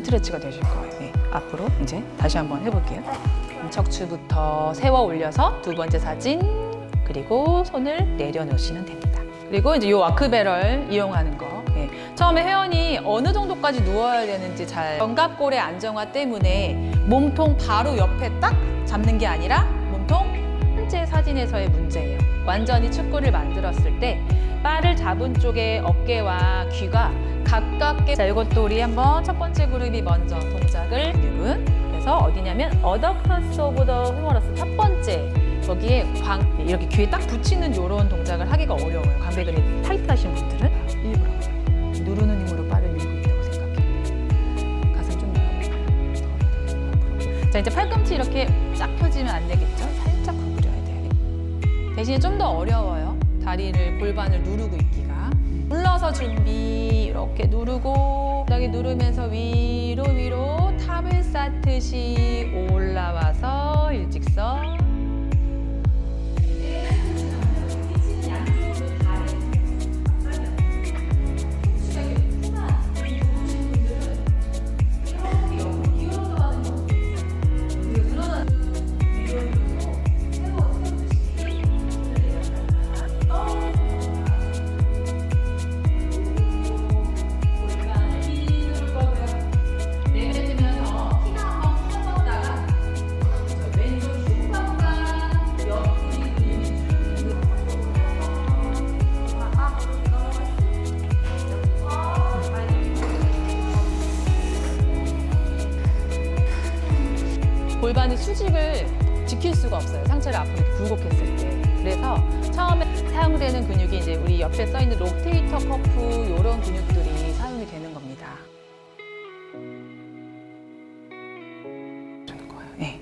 스트레치가 되실 거예요. 네, 앞으로 이제 다시 한번 해볼게요. 척추부터 세워 올려서 두 번째 사진 그리고 손을 내려놓으시면 됩니다. 그리고 이제 이 와크배럴 이용하는 거. 네, 처음에 회원이 어느 정도까지 누워야 되는지 잘 견갑골의 안정화 때문에 몸통 바로 옆에 딱 잡는 게 아니라 몸통 현재 사진에서의 문제예요. 완전히 축구를 만들었을 때 바를 잡은 쪽의 어깨와 귀가 가깝게 자 이것도 우리 한번 첫 번째 그룹이 먼저 동작을 근육은 그래서 어디냐면 어더커스 오브 더 휴머러스 첫 번째 거기에 광 이렇게 귀에 딱 붙이는 이런 동작을 하기가 어려워요. 광배근이 타이트하신 분들은 일부러 누르는 힘으로 바를 밀고 있다고 생각해요. 가슴 좀 열어볼까요? 자 이제 팔꿈치 이렇게 쫙 펴지면 안 되겠죠? 살짝 구부려야 돼요. 대신에 좀 더 어려워요. 다리를 골반을 누르고 있기가. 눌러서 준비. 이렇게 누르고 그다음에 누르면서 위로 위로 탑을 쌓듯이 올라 골반의 수직을 지킬 수가 없어요. 상체를 앞으로 굴곡했을 때. 그래서 처음에 사용되는 근육이 이제 우리 옆에 써 있는 로테이터 커프 이런 근육들이 사용이 되는 겁니다. 그러는 거예요. 예.